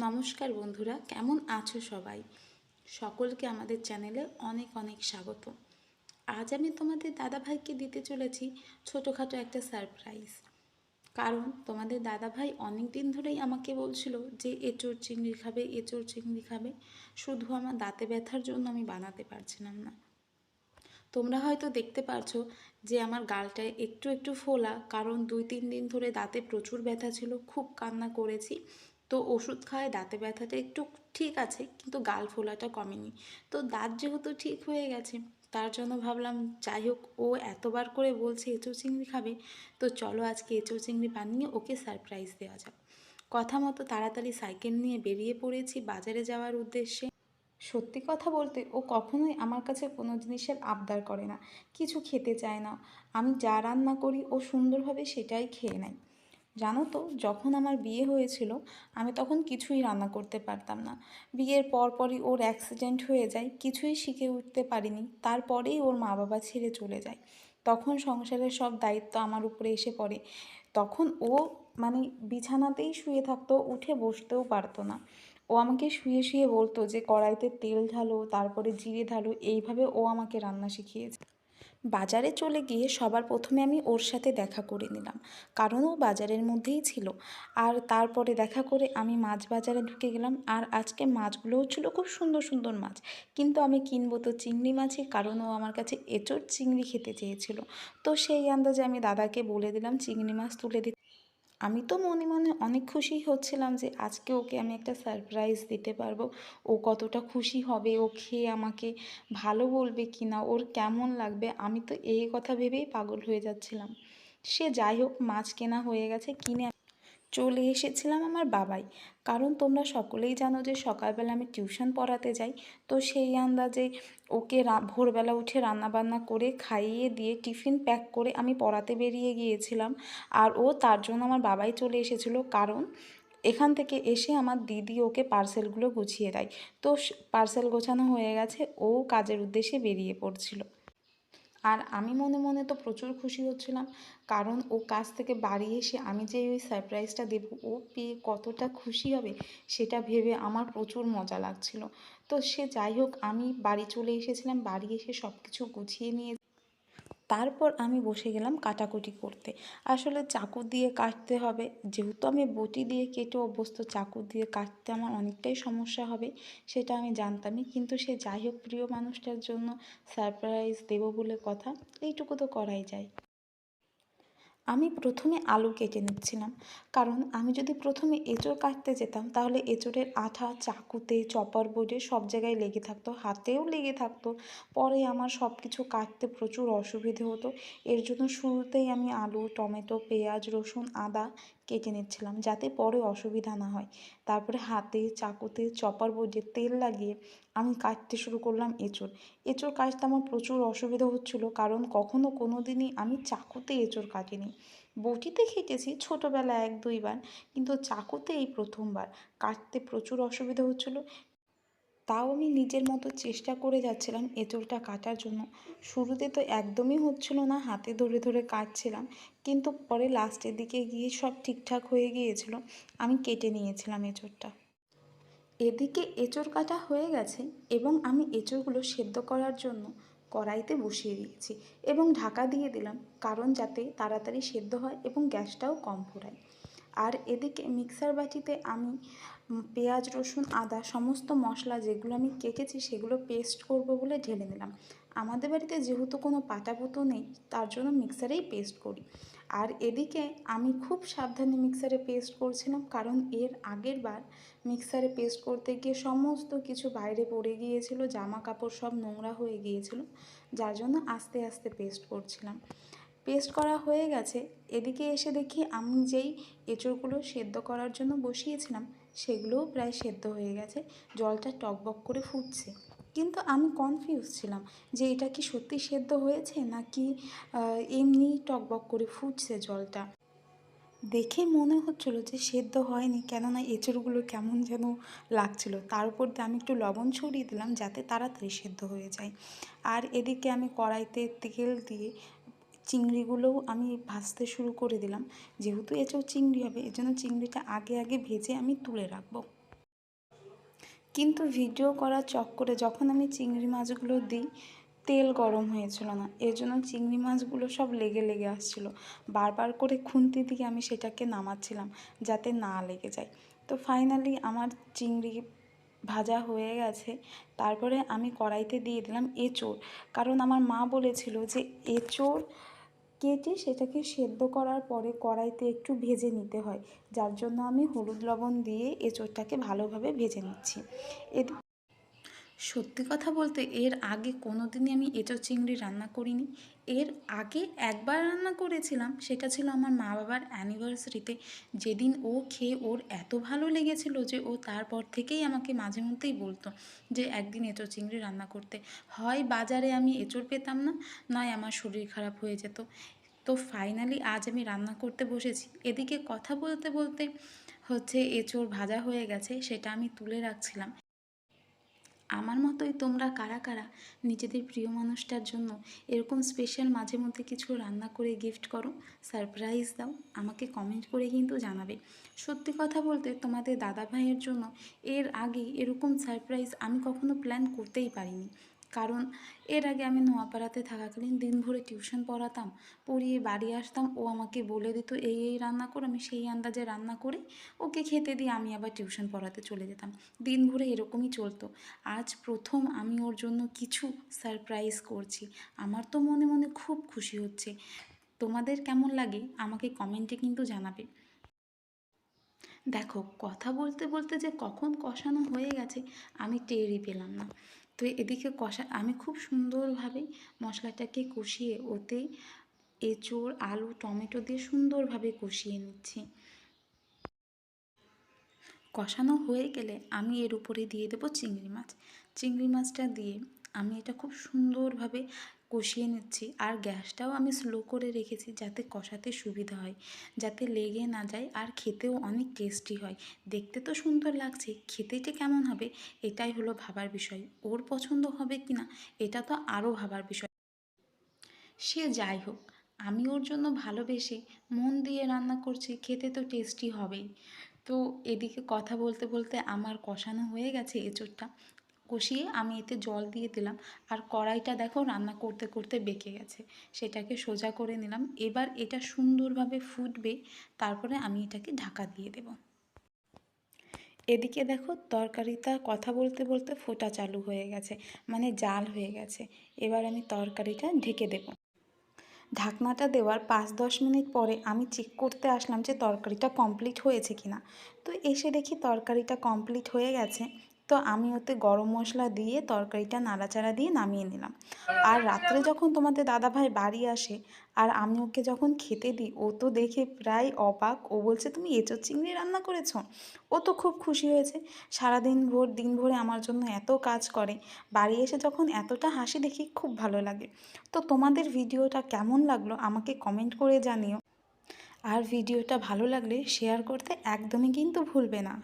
নমস্কার বন্ধুরা, কেমন আছো সবাই? সকলকে আমাদের চ্যানেলে অনেক অনেক স্বাগত। আজ আমি তোমাদের দাদাভাইকে দিতে চলেছি ছোটোখাটো একটা সারপ্রাইজ কারণ তোমাদের দাদাভাই অনেক দিন ধরেই আমাকে বলছিল যে এঁচোড় চিংড়ি খাবে, এঁচোড় চিংড়ি খাবে। শুধু আমার দাঁতে ব্যথার জন্য আমি বানাতে পারছিলাম না। তোমরা হয়তো দেখতে পারছ যে আমার গালটায় একটু একটু ফোলা, কারণ দুই তিন দিন ধরে দাঁতে প্রচুর ব্যথা ছিল, খুব কান্না করেছি। তো ওষুধ খাওয়ায় দাঁতে ব্যথাটা একটু ঠিক আছে, কিন্তু গাল ফোলাটা কমেনি। তো দাঁত যেহেতু ঠিক হয়ে গেছে, তার জন্য ভাবলাম, যাই হোক, ও এতবার করে বলছে এঁচো চিংড়ি খাবে, তো চলো আজকে এঁচো চিংড়ি বানিয়ে ওকে সারপ্রাইজ দেওয়া যাক। কথা মতো তাড়াতাড়ি সাইকেল নিয়ে বেরিয়ে পড়েছি বাজারে যাওয়ার উদ্দেশ্যে। সত্যি কথা বলতে, ও কখনোই আমার কাছে কোনো জিনিসের আবদার করে না, কিছু খেতে চায় না। আমি যা রান্না করি, ও সুন্দরভাবে সেটাই খেয়ে নেয়। জানো তো, যখন আমার বিয়ে হয়েছিল, আমি তখন কিছুই রান্না করতে পারতাম না। বিয়ের পরপরই ওর অ্যাক্সিডেন্ট হয়ে যায়, কিছুই শিখে উঠতে পারিনি। তারপরেই ওর মা বাবা ছেড়ে চলে যায়। তখন সংসারের সব দায়িত্ব আমার উপরে এসে পড়ে। তখন ও মানে বিছানাতেই শুয়ে থাকতো, উঠে বসতেও পারতো না। ও আমাকে শুয়ে শুয়ে বলতো যে, কড়াইতে তেল ঢালো, তারপরে জিরে ঢালো, এইভাবে ও আমাকে রান্না শিখিয়েছে। বাজারে চলে গিয়ে সবার প্রথমে আমি ওর সাথে দেখা করে নিলাম। কারণ ও বাজারের মধ্যেই ছিল। আর তারপরে দেখা করে আমি মাছ বাজারে ঢুকে গেলাম। আর আজকে মাছগুলোও ছিল খুব সুন্দর সুন্দর মাছ। কিন্তু আমি কিনবো তো চিংড়ি মাছই, কারণ ও আমার কাছে এঁচোর চিংড়ি খেতে চেয়েছিল। তো সেই আন্দাজে আমি দাদাকে বলে দিলাম, চিংড়ি মাছ তুলে দিতে আমি তো মনে মনে অনেক খুশি হচ্ছিলাম যে আজকে ওকে আমি একটা সারপ্রাইজ দিতে পারব। ও কতটা খুশি হবে, ও খেয়ে আমাকে ভালো বলবে কি না ওর কেমন লাগবে, আমি তো এই কথা ভেবেই পাগল হয়ে যাচ্ছিলাম। সে যাই হোক, মাছ কেনা হয়ে গেছে, কিনে চলে এসেছিলাম আমার বাবাই। কারণ তোমরা সকলেই জানো যে সকালবেলা আমি টিউশন পড়াতে যাই। তো সেই আন্দাজে ওকে ভোরবেলা উঠে রান্নাবান্না করে খাইয়ে দিয়ে টিফিন প্যাক করে আমি পড়াতে বেরিয়ে গিয়েছিলাম। আর ও তার জন্য আমার বাবাই চলে এসেছিল। কারণ এখান থেকে এসে আমার দিদি ওকে পার্সেলগুলো গুছিয়ে দেয়। তো পার্সেল গোছানো হয়ে গেছে। ও কাজের উদ্দেশ্যে বেরিয়ে পড়ছিল। আর আমি মনে মনে তো প্রচুর খুশি হচ্ছিলাম। কারণ ও কাজ থেকে বাড়ি এসে আমি যে ওই সারপ্রাইজটা দেব, ও পেয়ে কতটা খুশি হবে সেটা ভেবে আমার প্রচুর মজা লাগছিল। তো সে যাই হোক, আমি বাড়ি চলে এসেছিলাম, বাড়ি এসে সব কিছু গুছিয়ে নিয়ে তারপর আমি বসে গেলাম কাটাকুটি করতে। আসলে চাকু দিয়ে কাটতে হবে, যেহেতু আমি বটি দিয়ে কেটে অভ্যস্ত, চাকু দিয়ে কাটতে আমার অনেকটাই সমস্যা হবে, সেটা আমি জানতামই। কিন্তু সে যাই হোক, প্রিয় মানুষটার জন্য সারপ্রাইজ দেবো বলে কথা, এইটুকু তো করাই যায়। আমি প্রথমে আলু কেটে নিচ্ছিলাম। কারণ আমি যদি প্রথমে এঁচোড় কাটতে যেতাম, তাহলে এঁচোড়ের আঠা, চাকুতে, চপার বোর্ডে সব জায়গায় লেগে থাকতো, হাতেও লেগে থাকতো। পরে আমার সব কিছু কাটতে প্রচুর অসুবিধে হতো। এর জন্য শুরুতেই আমি আলু, টমেটো, পেঁয়াজ, রসুন, আদা কেটে নিচ্ছিলাম, যাতে পরে অসুবিধা না হয়। তারপরে হাতে, চাকুতে, চপার বোর্ডে তেল লাগিয়ে আমি কাটতে শুরু করলাম এঁচোড়। এঁচোড় কাটতে আমার প্রচুর অসুবিধা হচ্ছিল কারণ কখনো কোনো দিনই আমি চাকুতে এঁচোড় কাটিনি। বটিতে খেটেছি ছোটোবেলা এক দুইবার, কিন্তু চাকুতে এই প্রথমবার। কাটতে প্রচুর অসুবিধা হচ্ছিল। তাও আমি নিজের মতো চেষ্টা করে যাচ্ছিলাম এঁচোড়টা কাটার জন্য। শুরুতে তো একদমই হচ্ছিল না, হাতে ধরে ধরে কাটছিলাম, কিন্তু পরে লাস্টের দিকে গিয়ে সব ঠিকঠাক হয়ে গিয়েছিল। আমি কেটে নিয়েছিলাম এঁচোড়টা। এদিকে এঁচোড় কাটা হয়ে গেছে এবং আমি এঁচোড়গুলো সেদ্ধ করার জন্য কড়াইতে বসিয়ে দিয়েছি এবং ঢাকা দিয়ে দিলাম কারণ যাতে তাড়াতাড়ি সেদ্ধ হয় এবং গ্যাসটাও কম পোড়ায় আর এদিকে মিক্সার বাটিতে আমি পেঁয়াজ, রসুন, আদা সমস্ত মশলা যেগুলো আমি কেটেছি সেগুলো পেস্ট করব বলে ঢেলে নিলাম আমাদের বাড়িতে যেহেতু কোনো পাটাপুতো নেই, তার জন্য মিক্সারেই পেস্ট করি। আর এদিকে আমি খুব সাবধানে মিক্সারে পেস্ট করছিলাম কারণ এর আগের বার মিক্সারে পেস্ট করতে গিয়ে সমস্ত কিছু বাইরে পড়ে গিয়েছিল জামা কাপড় সব নোংরা হয়ে গিয়েছিল, যার জন্য আস্তে আস্তে পেস্ট করছিলাম। পেস্ট করা হয়ে গেছে, এদিকে এসে দেখি আমি যেই এঁচড়গুলো সেদ্ধ করার জন্য বসিয়েছিলাম, সেগুলোও প্রায় সেদ্ধ হয়ে গেছে, জলটা টকবক করে ফুটছে। কিন্তু আমি কনফিউজ ছিলাম যে এটা কি সত্যি সেদ্ধ হয়েছে নাকি এমনি টকবক করে ফুটছে জলটা। দেখে মনে হচ্ছিল যে সেদ্ধ হয়নি, কেননা এঁচড়গুলো কেমন যেন লাগছিল। তার উপর দিয়ে আমি একটু লবণ ছড়িয়ে দিলাম যাতে তাড়াতাড়ি সেদ্ধ হয়ে যায়। আর এদিকে আমি কড়াইতে তেল দিয়ে চিংড়িগুলোও আমি ভাজতে শুরু করে দিলাম। যেহেতু এঁচোড় চিংড়ি হবে, এজন্য চিংড়িটা আগে আগে ভেজে আমি তুলে রাখব। কিন্তু ভিডিও করার চক্করে যখন আমি চিংড়ি মাছগুলো দিই, তেল গরম হয়েছিল না। এর জন্য চিংড়ি মাছগুলো সব লেগে লেগে আসছিল। বারবার করে খুন্তি দিয়ে আমি সেটাকে নামাচ্ছিলাম যাতে না লেগে যায়। তো ফাইনালি আমার চিংড়ি ভাজা হয়ে গেছে। তারপরে আমি কড়াইতে দিয়ে দিলাম এঁচোড়। কারণ আমার মা বলেছিল যে এঁচোড় কেটে সেটাকে সেদ্ধ করার পরে কড়াইতে একটু ভেজে নিতে হয়। যার জন্য আমি হলুদ লবণ দিয়ে এঁচোড়টাকে ভালোভাবে ভেজে নিচ্ছি। সত্যি কথা বলতে এর আগে কোনো দিনই আমি এঁচোড় চিংড়ি রান্না করিনি। এর আগে একবার রান্না করেছিলাম, সেটা ছিল আমার মা বাবার অ্যানিভার্সারিতে যেদিন ও খেয়ে ওর এত ভালো লেগেছিল যে ও তারপর থেকেই আমাকে মাঝে মধ্যেই বলতো যে, একদিন এঁচোড় চিংড়ি রান্না করতে। হয় বাজারে আমি এঁচোড় পেতাম না, নয় আমার শরীর খারাপ হয়ে যেত। তো ফাইনালি আজ আমি রান্না করতে বসেছি। এদিকে কথা বলতে বলতে হচ্ছে এঁচোড় ভাজা হয়ে গেছে, সেটা আমি তুলে রাখছিলাম। আমার মতোই তোমরা কারা কারা নিজেদের প্রিয় মানুষটার জন্য এরকম স্পেশাল মাঝে মধ্যে কিছু রান্না করে গিফট করো? সারপ্রাইজ দাও। আমাকে কমেন্ট করে কিন্তু জানাবে। সত্যি কথা বলতে তোমাদের দাদা ভাইয়ের জন্য এর আগে এরকম সারপ্রাইজ আমি কখনো প্ল্যান করতেই পারিনি। কারণ এর আগে আমি নোয়াপাড়াতে থাকাকালীন দিন ভরে টিউশন পড়াতাম, পড়িয়ে বাড়ি আসতাম, ও আমাকে বলে দিত, এই এই রান্না কর, আমি সেই আন্দাজে রান্না করে ওকে খেতে দিয়ে আমি আবার টিউশন পড়াতে চলে যেতাম। দিন ভরে এরকমই চলতো। আজ প্রথম আমি ওর জন্য কিছু সারপ্রাইজ করছি। আমার তো মনে মনে খুব খুশি হচ্ছে। তোমাদের কেমন লাগে? আমাকে কমেন্টে কিন্তু জানাবে। দেখো, কথা বলতে বলতে যে কখন কষানো হয়ে গেছে, আমি টেরই পেলাম না। তো এদিকে কষা, আমি খুব সুন্দরভাবে মশলাটাকে কষিয়ে ওতে এঁচোড়, আলু, টমেটো দিয়ে সুন্দরভাবে কষিয়ে নিচ্ছি। কষানো হয়ে গেলে আমি এর উপরে দিয়ে দেবো চিংড়ি মাছ। চিংড়ি মাছটা দিয়ে আমি এটা খুব সুন্দরভাবে কষিয়ে নিচ্ছি আর গ্যাসটাও আমি স্লো করে রেখেছি যাতে কষাতে সুবিধা হয়, যাতে লেগে না যায় আর খেতেও অনেক টেস্টি হয়। দেখতে তো সুন্দর লাগছে, খেতে যে কেমন হবে এটাই হলো ভাবার বিষয়, ওর পছন্দ হবে কি না এটা তো আরও ভাবার বিষয়। সে যাই হোক, আমি ওর জন্য ভালোবেসে মন দিয়ে রান্না করছি, খেতে তো টেস্টি হবেই। তো এদিকে কথা বলতে বলতে আমার কষানো হয়ে গেছে এঁচোড়টা কষিয়ে আমি এতে জল দিয়ে দিলাম। আর কড়াইটা দেখো রান্না করতে করতে বেঁকে গেছে। সেটাকে সোজা করে নিলাম। এবার এটা সুন্দরভাবে ফুটবে। তারপরে আমি এটাকে ঢাকা দিয়ে দেব। এদিকে দেখো তরকারিটা কথা বলতে বলতে ফোটা চালু হয়ে গেছে। মানে জাল হয়ে গেছে। এবার আমি তরকারিটা ঢেকে দেব। ঢাকনাটা দেওয়ার পাঁচ দশ মিনিট পরে আমি চেক করতে আসলাম যে তরকারিটা কমপ্লিট হয়েছে কিনা। তো এসে দেখি তরকারিটা কমপ্লিট হয়ে গেছে। তো আমি ওতে গরম মশলা দিয়ে তরকারিটা নাড়াচাড়া দিয়ে নামিয়ে নিলাম। আর রাত্রে যখন তোমাদের দাদাভাই বাড়ি আসে আর আমি ওকে যখন খেতে দিই, ও তো দেখে প্রায় অবাক। ও বলছে, তুমি এঁচোর চিংড়ি রান্না করেছ? ও তো খুব খুশি হয়েছে। সারাদিন ভোর, দিন ভরে আমার জন্য এত কাজ করে। বাড়ি এসে যখন এতটা হাসি দেখি, খুব ভালো লাগে। তো তোমাদের ভিডিওটা কেমন লাগল আমাকে কমেন্ট করে জানিও। আর ভিডিওটা ভালো লাগলে শেয়ার করতে একদমই কিন্তু ভুলবে না।